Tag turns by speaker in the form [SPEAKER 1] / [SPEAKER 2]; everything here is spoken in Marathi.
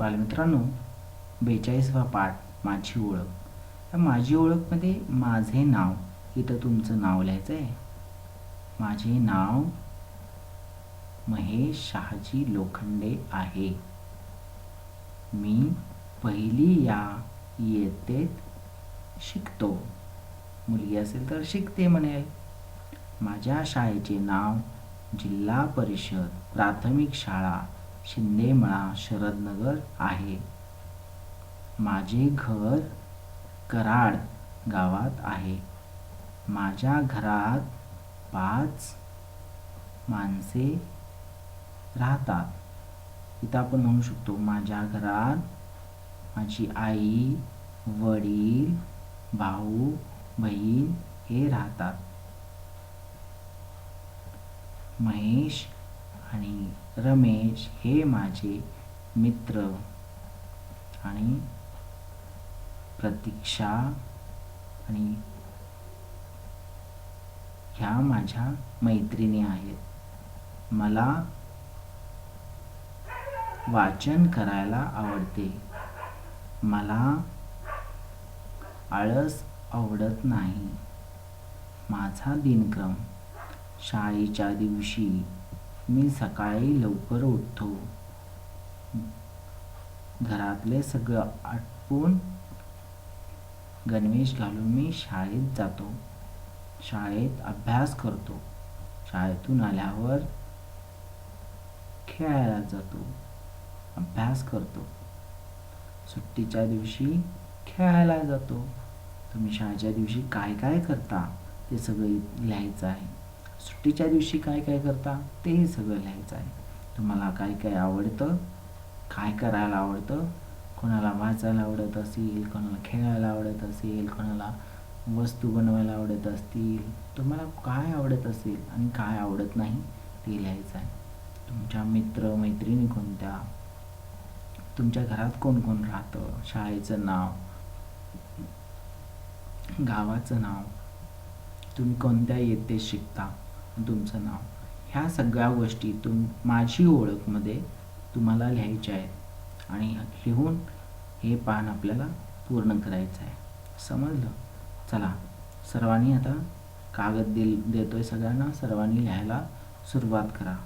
[SPEAKER 1] बालमित्रांनो बेचाळीसवा पाठ माझी ओळख. या माझी ओळखमध्ये माझे नाव इथं तुमचं नाव लिहायचं आहे. माझे नाव महेश शहाजी लोखंडे आहे. मी पहिली या इयत्तेत शिकतो. मुलगी असेल तर शिकते म्हणेल माझ्या शाळेचे नाव जिल्हा परिषद प्राथमिक शाळा शिंदेमळा शरदनगर आहे. माझे घर कराड गावात आहे. माझ्या घरात पाच माणसे राहतात. इथं आपण म्हणू शकतो माझ्या घरात माझी आई वडील भाऊ बहीण हे राहतात. महेश आणि रमेश हे माझे मित्र आणि प्रतीक्षा आणि ह्या माझ्या मैत्रिणी आहेत. मला वाचन करायला आवडते. मला आळस आवडत नाही. माझा दिनक्रम शाळेच्या दिवशी मी सकाळी लवकर उठतो. घरातले सगळं आटपून गणवेश घालून मी शाळेत जातो. शाळेत अभ्यास करतो. शाळेतून आल्यावर खेळायला जातो. अभ्यास करतो. सुट्टीच्या दिवशी खेळायला जातो. तुम्ही शाळेच्या दिवशी काय काय करता? ते सगळं लिहायचं आहे. सुट्टीच्या दिवशी काय काय करता? तेही सगळं लिहायचं आहे. तुम्हाला काय काय आवडतं? काय करायला आवडतं? कोणाला वाचायला आवडत असेल? कोणाला खेळायला आवडत असेल? कोणाला वस्तू बनवायला आवडत असतील? तुम्हाला काय आवडत असेल आणि काय आवडत नाही ते लिहायचं आहे. तुमच्या मित्र मैत्रिणी कोणत्या? तुमच्या घरात कोण कोण राहतं? शाळेचं नाव? गावाचं नाव? तुम्ही कोणत्या येते शिकता? तुमचं नाव. ह्या सगळ्या गोष्टी तुम माझी ओळखमध्ये तुम्हाला लिहायच्या आहेत. आणि लिहून हे पान आपल्याला पूर्ण करायचं आहे. समजलं? चला सर्वांनी आता कागद दिल देतोय सगळ्यांना. सर्वांनी लिहायला सुरुवात करा.